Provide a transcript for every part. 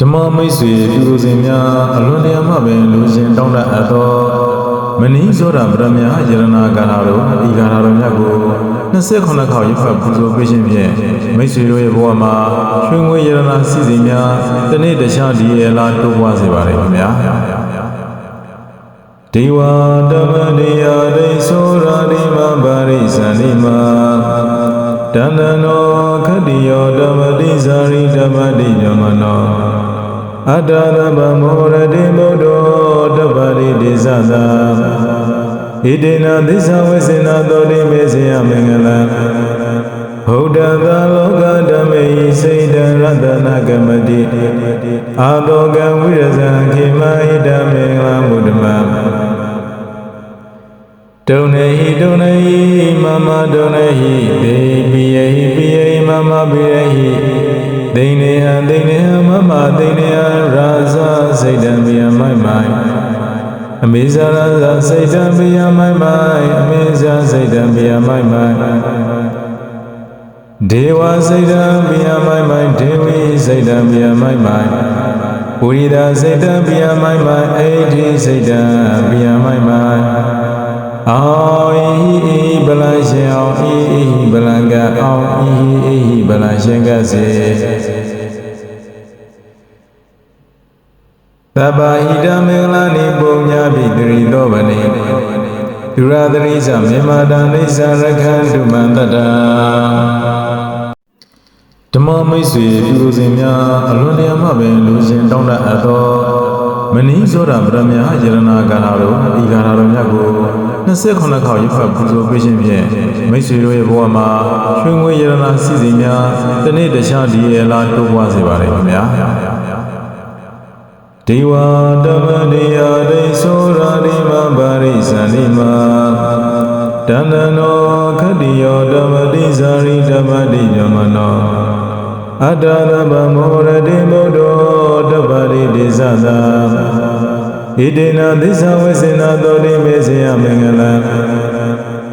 ဓမ္မမိတ်ဆွေပြုလို့စဉ်များအလွန်တရာမှပင်လူရှင်တောင်းတအပ်သောမနီးဇောတာဗရမယယရနာကာနာတို့ဤကာနာတို့မြတ်ကို28ခေါက်ရဖတ်ပူဇော်ပေးခြင်းဖြင့်မိတ်ဆွေတို့ရဲ့ဘဝမှာရွှေငွေယရနာစီစဉ်များတနေ့တခြားဒီရလာတိုးပွားစေပါလိမ့်ခင်ဗျာဒေဝတမနိယဒိသောရာတိမပါရိသန္တိမာတန္တနောခတ္တိယောဓမ္မတိဇာရိဓမ္မတိညမနော အတ္တရဗမောရတိမုဒ္ဒောတပ္ပရိတိသသာဣတိနာသစ္စာဝေစင်နာတောတိမေဇယမင်္ဂလံဗုဒ္ဓသာလောကဓမ္မေစိတ်တရတနာကမတိအာတောကံဝိရဇံခေမဟိတမင်္ဂလမုဒ္ဓမံတုံနေဟိတုံနေဟိမမတုံနေဟိဒေပိယဟိပိယဟိမမပိယဟိ ဒိနေဟံဒိနေဟံမမဒိနေဟံရာဇစိတ်တံပိယမိုက်မိုက်အမေဇာရာဇစိတ်တံပိယမိုက်မိုက်အမေဇာစိတ်တံပိယမိုက်မိုက်ဒေဝစိတ်တံပိယမိုက်မိုက်ဒေဝိစိတ်တံပိယမိုက်မိုက်ဝိရိဒစိတ်တံပိယမိုက်မိုက်အိဋ္ဌိစိတ်တံပိယမိုက်မိုက်အောင်ဤဤဗလရှင်အောင်ဤဤဗလံကအောင်ဤဤဗလံရှင်ကစေ သဗ္ဗဟိတမေလနိပုံညာပိတရိသောဗနေဒုရသရိသမေမာတနိစ္စရခန္တုမန္တတာဓမ္မမိတ်ဆွေပြုလို့စဉ်များအလွန်တရာမှပင်လူရှင်တောင်းတအပ်သောမနီးဇောတာဗရမယယရနာကာနာတို့ဤကာနာတို့မြတ်ကို28ခေါက်ရဖတ်ပူဇော်ပေးခြင်းဖြင့်မိတ်ဆွေတို့ရဲ့ဘဝမှာရွှေငွေယရနာစီစဉ်များတနေ့တခြားဒီရလာတိုးပွားစေပါလိမ့်ခင်ဗျာ ဒေဝတမနိယဒိသောရာတိမပါရိသန္တိမာတန္တနောခတ္တိယောဓမ္မတိဇာရိဓမ္မတိညမနောအတ္တရဗမောရတိမုဒ္ဒောတပ္ပရိတိသသာဣတိနာသစ္စာဝေစင်နာတောတိမေဇယမင်္ဂလံ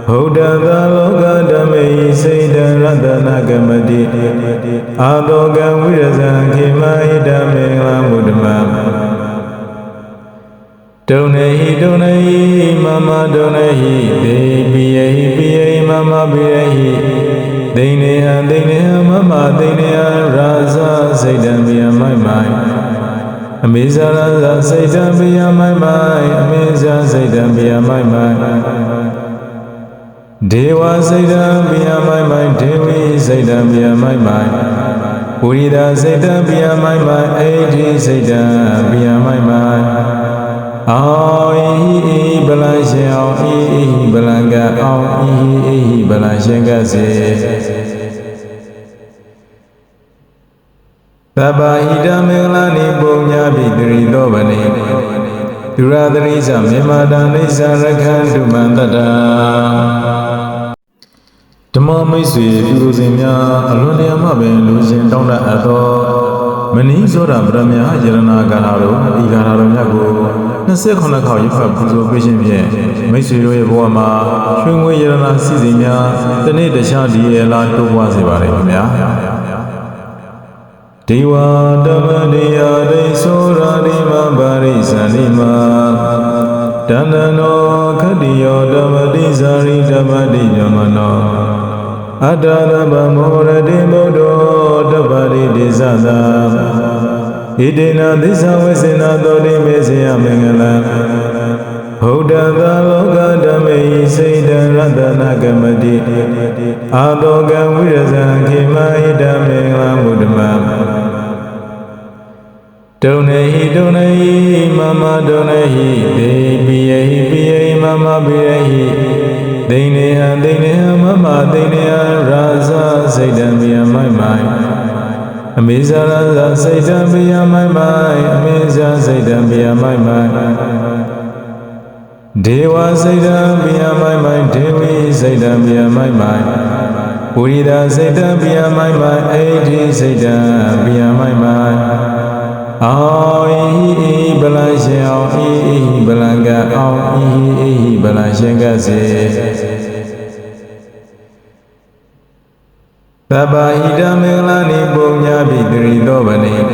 ဗုဒ္ဓသာလောကဓမ္မေစိတ်တရတနာကမတိအာတောကံဝိရဇံခေမဟိတမင်္ဂလမုဒ္ဓမံ တုံနေဟိတုံနေဟိမမတုံနေဟိဒေပိယဟိပိယဟိမမပိယဟိဒိနေဟံဒိနေဟံမမဒိနေဟံရာဇစိတ်တံမိယမိုက်မိုက်အမေဇာရာဇစိတ်တံမိယမိုက်မိုက်အမေဇာစိတ်တံမိယမိုက်မိုက်ဒေဝစိတ်တံမိယမိုက်မိုက်ဒေဝိစိတ်တံမိယမိုက်မိုက်ဝိရိဒစိတ်တံမိယမိုက်မိုက်အိဋ္ဌိစိတ်တံမိယမိုက်မိုက် အောင်ဤဤဗလံရှင်အောင်ဤဤဗလံကအောင်ဤဤဗလံရှင်ကစေသဗ္ဗဟိတမေလနိပုံညာပိတရိသောဗနေဒုရသရိသမေမာတနိစ္စရခန္တုမန္တတာဓမ္မမိတ်ဆွေပြုလို့စဉ်များအလွန်တရာမှပင်လူရှင်တောင်းတအပ်သော မနီးဇောတာဗရမယယရနာကာနာတို့ဤကာနာတို့မြတ်ကို28ခေါက်ရဖတ်ပူဇော်ပေးခြင်းဖြင့်မိတ်ဆွေတို့ရဲ့ဘဝမှာရွှေငွေယရနာစီစဉ်များတနေ့တခြားဒီရလာတိုးပွားစေပါလိမ့်ခင်ဗျာဒေဝတမနိယဒိသောရာတိမပါရိသန္တိမာတန္တနောခတ္တိယောဓမ္မတိဇာရိဓမ္မတိညမနောအတ္တရဗမောရတိမုဒ္ဒော ডবারি দিজাদা ইদিনা দিশা ওয়েসিনা দরি মেসিয়া মঙ্গলা হৌডাদা লোগাডামে ইসৈদা রাদানা গমদি আদোগা উইরাজা কিমাইদা মঙ্গলা মুদমা ডোনেহি ডোনেহি মামা ডোনেহি দেবি এহি বিয়েহি মামা বিয়েহি ဒ္ဓသာလောကဓမ္မေစိတ်တရတနာကမတိအာတောကံဝိရဇံခေမဟိတမင်္ဂလမုဒ္ဓမံတုံနေဟိတုံနေဟိမမတုံနေဟိဒေပိယဟိပိယဟိမမပိယဟိဒိနေဟံဒိနေဟံမမဒိနေဟံရာဇစိတ်တံမိယမိုက်မိုက်အမေဇာရာဇစိတ်တံမိယမိုက်မိုက်အမေဇာစိတ်တံမိယမိုက်မိုက်ဒေဝစိတ်တံမိယမိုက်မိုက်ဒေဝိစိတ်တံမိယမိုက်မိုက်ဝိရိဒစိတ်တံမိယမိုက်မိုက်အိဋ္ဌိစိတ်တံမိယမိုက်မိုက် အောင်ဤဤဗလံရှင်အောင်ဤဤဗလံကအောင်ဤဤဗလံရှင်ကစေသဗ္ဗဟိတမေလနိပုံညာပိတရိသောဗနေဒ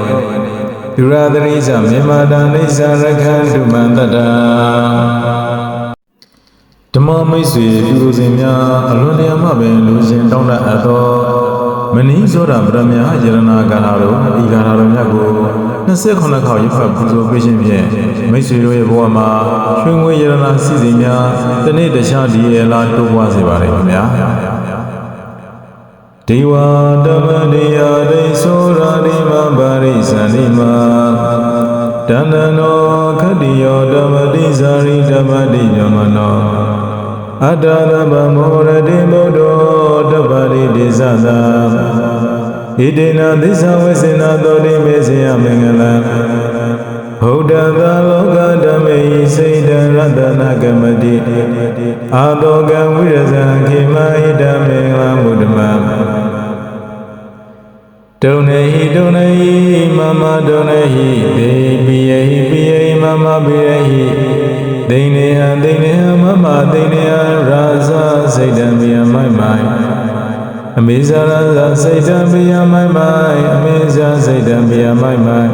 ဒုရသရိဇမေမာတာနေဇရခန္တုမန္တတာဓမ္မမိတ်ဆွေပြုလို့စဉ်များအလွန်တရာမှပင်လူရှင်တောင်းတအပ်သော မဏိဇောတာဗရမယယရနာကာလတော်ဤကာလတော်မြတ်ကို28ခေါက်ရဖတ်ပူဇော်ပေးခြင်းဖြင့်မိတ်ဆွေတို့ရဲ့ဘဝမှာရွှေငွေယရနာစီစဉ်များတနေ့တခြားဒီရလာတိုးပွားစေပါလိမ့်ခင်ဗျာဒေဝတမတိယဒိသောရာတိမပါရိသန္တိမာတန္တနောခတ္တိယောဓမ္မတိဇာရိဓမ္မတိညမနောအတ္တရဗမောရတိမုဒ္ဒော တပ္ပရိတိသသာဣတိနာသစ္စာဝေစေနာသောတိမေစေယမင်္ဂလံဘုဒ္ဓသာလောကဓမ္မေစိတ်တရတနာကမတိအာတောကဝိရဇံခေမဟိတမေငလမုဒ္ဓမံဒုနေဟိဒုနေဟိမမဒုနေဟိဒေပိယဟိပိယဟိမမပိယဟိဒိနေဟဒိနေဟမမဒိနေဟရာဇစိတ်တံပိယမိုက်မိုက် အမေဇာရဇစိတ်တံပိယမိုက်မိုက်အမေဇာစိတ်တံပိယမိုက်မိုက်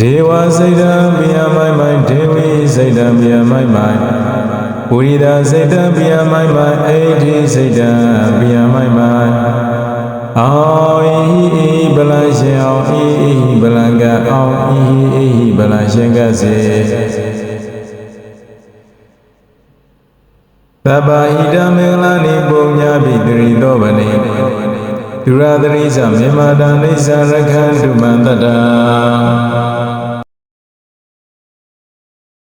ဒေဝစိတ်တံပိယမိုက်မိုက်ဒေဝိစိတ်တံပိယမိုက်မိုက်ဝိရိဒစိတ်တံပိယမိုက်မိုက်အိဋ္ဌိစိတ်တံပိယမိုက်မိုက်အောင်ဤဤဗလရှင်အောင်ဤဤဗလံကအောင်ဤဤဗလံရှင်ကစေ သဗ္ဗဟိတမေလနိပုံညာပိတရိသောဗနေဒုရသရိဇမေမာတာနေဇရခန္တုမန္တတာ